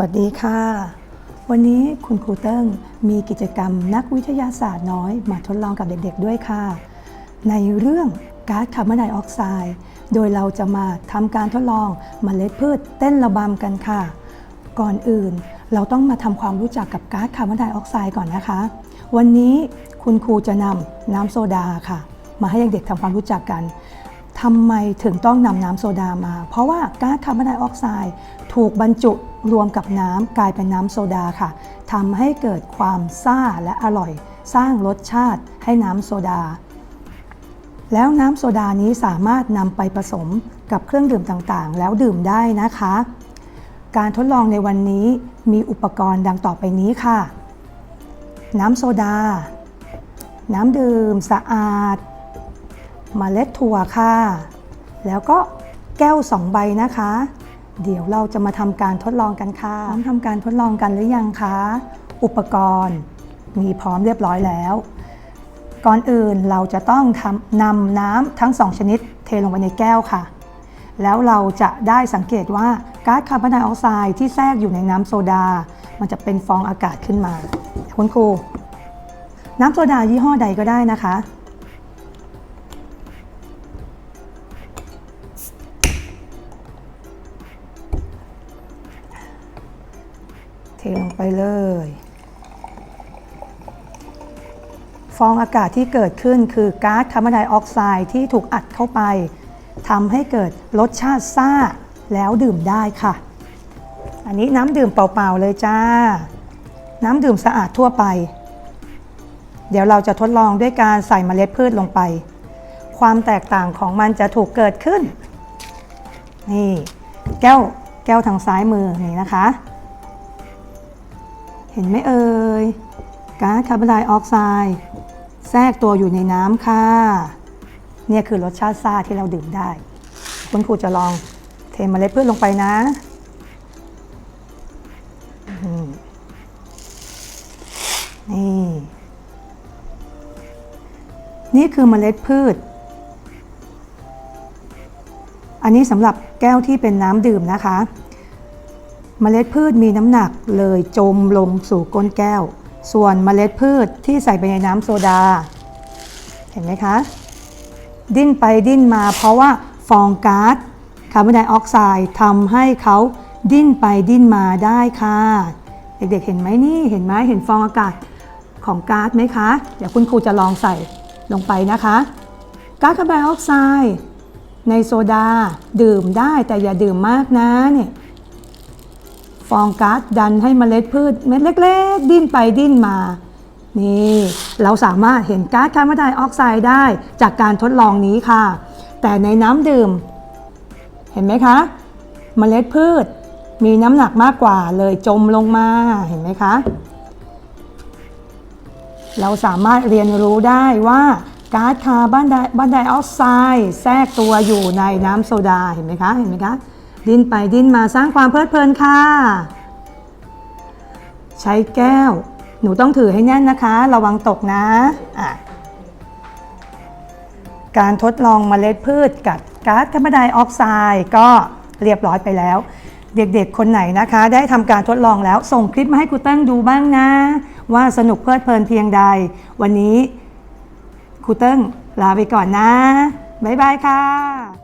วัสดีค่ะ วันนี้คุณครูเติ้งมีกิจกรรมนักวิทยาศาสตร์น้อย มาทดลองกับเด็กๆด้วยค่ะ ในเรื่องก๊าซคาร์บอนไดออกไซด์โดยเราจะมาทำการทดลองมเมล็ดพืชเต้นระบำกันค่ะ ก่อนอื่นเราต้องมาทำความรู้จักกับก๊าซคาร์บอนไดออกไซด์ก่อนนะคะ วันนี้คุณครูจะนำน้ำโซดาค่ะ มาให้เด็กๆทำความรู้จักกัน ทำไมถึงต้องนำน้ำโซดามา เพราะว่าก๊าซคาร์บอนไดออกไซด์ถูกบรรจุรวมกับน้ำกลายเป็นน้ำโซดาค่ะทำให้เกิดความซ่าและอร่อย สร้างรสชาติให้น้ำโซดา แล้วน้ำโซดานี้สามารถนำไปผสมกับเครื่องดื่มต่างๆ แล้วดื่มได้นะคะ การทดลองในวันนี้มีอุปกรณ์ดังต่อไปนี้ค่ะ น้ำโซดา น้ำดื่มสะอาด เมล็ดถั่วค่ะ แล้วก็แก้วสองใบนะคะ เดี๋ยวเราจะมาทำการทดลองกันค่ะพร้อมทำการทดลองกันหรือยังคะ อุปกรณ์มีพร้อมเรียบร้อยแล้ว ก่อนอื่นเราจะต้องทำนำน้ำทั้งสองชนิดเทลงไปในแก้วค่ะ แล้วเราจะได้สังเกตว่าก๊าซคาร์บอนไดออกไซด์ที่แทรกอยู่ในน้ำโซดา มันจะเป็นฟองอากาศขึ้นมา คุณครู น้ำโซดายี่ห้อใดก็ได้นะคะ ทลงไปเลย ฟองอากาศที่เกิดขึ้นคือก๊าซคาร์บอนไดออกไซด์ที่ถูกอัดเข้าไปทำให้เกิดรสชาติซ่าแล้วดื่มได้ค่ะ อันนี้น้ำดื่มเปล่าๆเลยจ้า น้ำดื่มสะอาดทั่วไป เดี๋ยวเราจะทดลองด้วยการใส่เมล็ดพืชลงไป ความแตกต่างของมันจะถูกเกิดขึ้น นี่ แก้วแก้วทางซ้ายมือนี่นะคะ เห็นไหมเอ่ยก๊าซคาร์บอนไดออกไซด์แทรกตัวอยู่ในน้ำค่ะ เนี่ยคือรสชาติซ่าที่เราดื่มได้ คุณครูจะลองเทเมล็ดพืชลงไปนะนี่ นี่คือเมล็ดพืช อันนี้สำหรับแก้วที่เป็นน้ำดื่มนะคะ เมล็ดพืชมีน้ำหนักเลยจมลงสู่ก้นแก้ว ส่วนเมล็ดพืชที่ใส่ไปในน้ำโซดา เห็นไหมคะ ดิ้นไปดิ้นมาเพราะว่าฟองก๊าซคาร์บอนไดออกไซด์ทำให้เขาดิ้นไปดิ้นมาได้ค่ะ เด็กๆเห็นไหมนี่เห็นไหมเห็นฟองอากาศของก๊าซไหมคะ เดี๋ยวคุณครูจะลองใส่ลงไปนะคะก๊าซคาร์บอนไดออกไซด์ในโซดาดื่มได้แต่อย่าดื่มมากนะเนี่ย ฟองก๊าซดันให้เมล็ดพืชเม็ดเล็ก ๆ ดิ้นไปดิ้นมานี่เราสามารถเห็นก๊าซคาร์บอนไดออกไซด์ได้จากการทดลองนี้ค่ะ แต่ในน้ำดื่ม เห็นไหมคะเมล็ดพืชมีน้ำหนักมากกว่าเลยจมลงมาเห็นไหมคะ เราสามารถเรียนรู้ได้ว่าก๊าซคาร์บอนไดออกไซด์แทรกตัวอยู่ในน้ำโซดาเห็นไหมคะเห็นไหมคะ ดิ้นไปดิ้นมาสร้างความเพลิดเพลินค่ะ ใช้แก้ว หนูต้องถือให้แน่นนะคะ ระวังตกนะะการทดลองเมล็ดพืชกับก๊าซคาร์บอนไดออกไซด์ก็เรียบร้อยไปแล้ว เด็กๆ คนไหนนะคะ ได้ทำการทดลองแล้วส่งคลิปมาให้ครูเติ้งดูบ้างนะ ว่าสนุกเพลิดเพลินเพียงใด วันนี้ครูเติ้งลาไปก่อนนะ บ๊ายบายค่ะ